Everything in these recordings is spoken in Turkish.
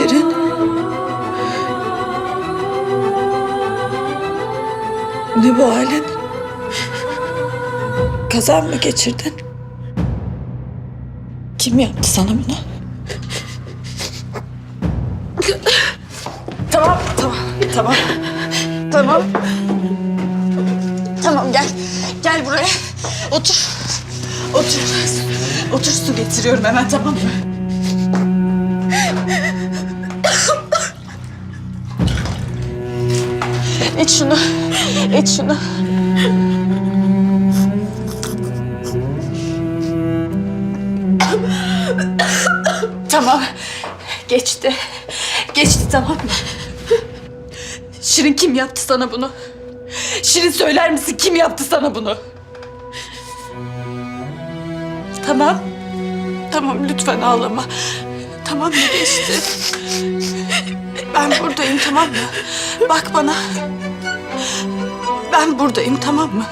Şirin. Ne bu halin? Kazan mı geçirdin? Kim yaptı sana bunu? Tamam, tamam, tamam. Tamam. Tamam gel. Gel buraya. Otur. Otur. Otur su getiriyorum hemen tamam mı? İç şunu. İç şunu. tamam. Geçti. Geçti tamam mı? Şirin kim yaptı sana bunu? Şirin söyler misin kim yaptı sana bunu? Tamam. Tamam lütfen ağlama. Tamam mı geçti? Ben buradayım tamam mı? Bak bana. Ben buradayım tamam mı?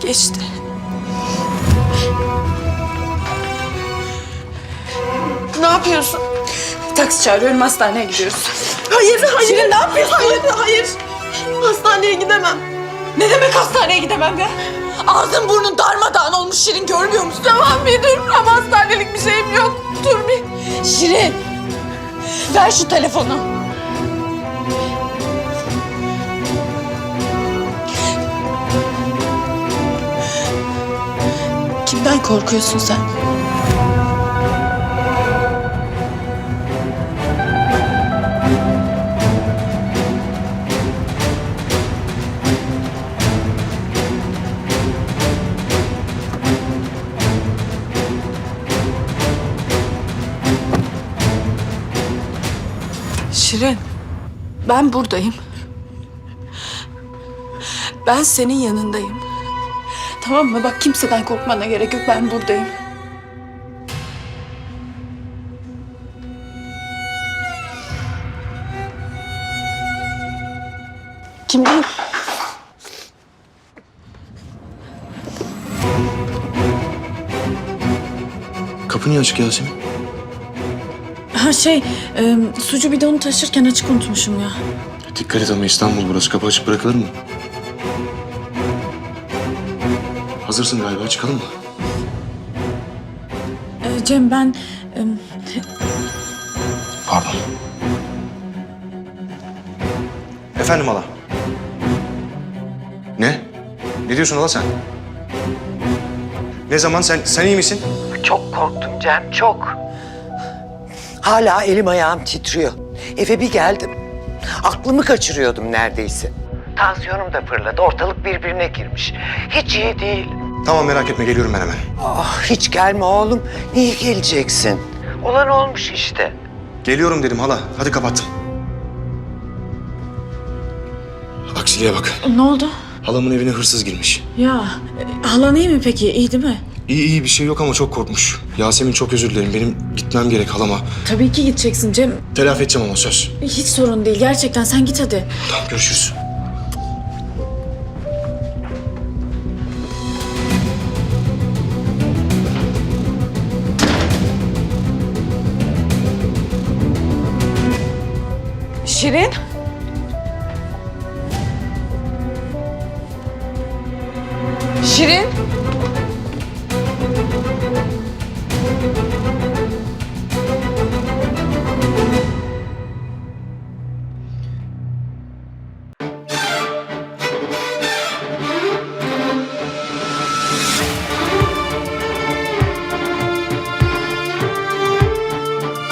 Geçti. Ne yapıyorsun? Taksi çağırıyorum hastaneye gidiyoruz. Hayır, hayır. Şirin ne yapıyorsun? Hayır, hayır. Hastaneye gidemem. Ne demek hastaneye gidemem ya? Ağzın burnun darmadağın olmuş Şirin görmüyor musun? Tamam bir dur ama hastanelik bir şeyim yok. Dur bir. Şirin. Ver şu telefonu. Kimden korkuyorsun sen? Şirin, ben buradayım. Ben senin yanındayım. Tamam mı? Bak kimseden korkmana gerek yok. Ben buradayım. Kimden? Kapı niye açık Yasemin? Ha şey, e, sucu bidonu taşırken açık unutmuşum ya. Dikkat et ama İstanbul burası. Kapı açık bırakılır mı? Hazırsın galiba. Çıkalım mı? E, Cem ben... e, Pardon. Efendim hala. Ne? Ne diyorsun hala sen? Ne zaman? Sen, sen iyi misin? Çok korktum Cem, çok. Hala elim ayağım titriyor. Eve bir geldim. Aklımı kaçırıyordum neredeyse. Tansiyonum da fırladı. Ortalık birbirine girmiş. Hiç iyi değil. Tamam merak etme. Geliyorum ben hemen. Ah hiç gelme oğlum. Niye geleceksin? Olan olmuş işte. Geliyorum dedim hala. Hadi kapattım. Aksiliğe bak. ne oldu? Halamın evine hırsız girmiş. Ya, e, halan iyi mi peki? İyi değil mi? İyi iyi bir şey yok ama çok korkmuş. Yasemin çok özür dilerim. Benim gitmem gerek halama. Tabii ki gideceksin Cem. Telafi edeceğim ama söz. Hiç sorun değil. Gerçekten sen git hadi. Tamam görüşürüz. Şirin. Şirin.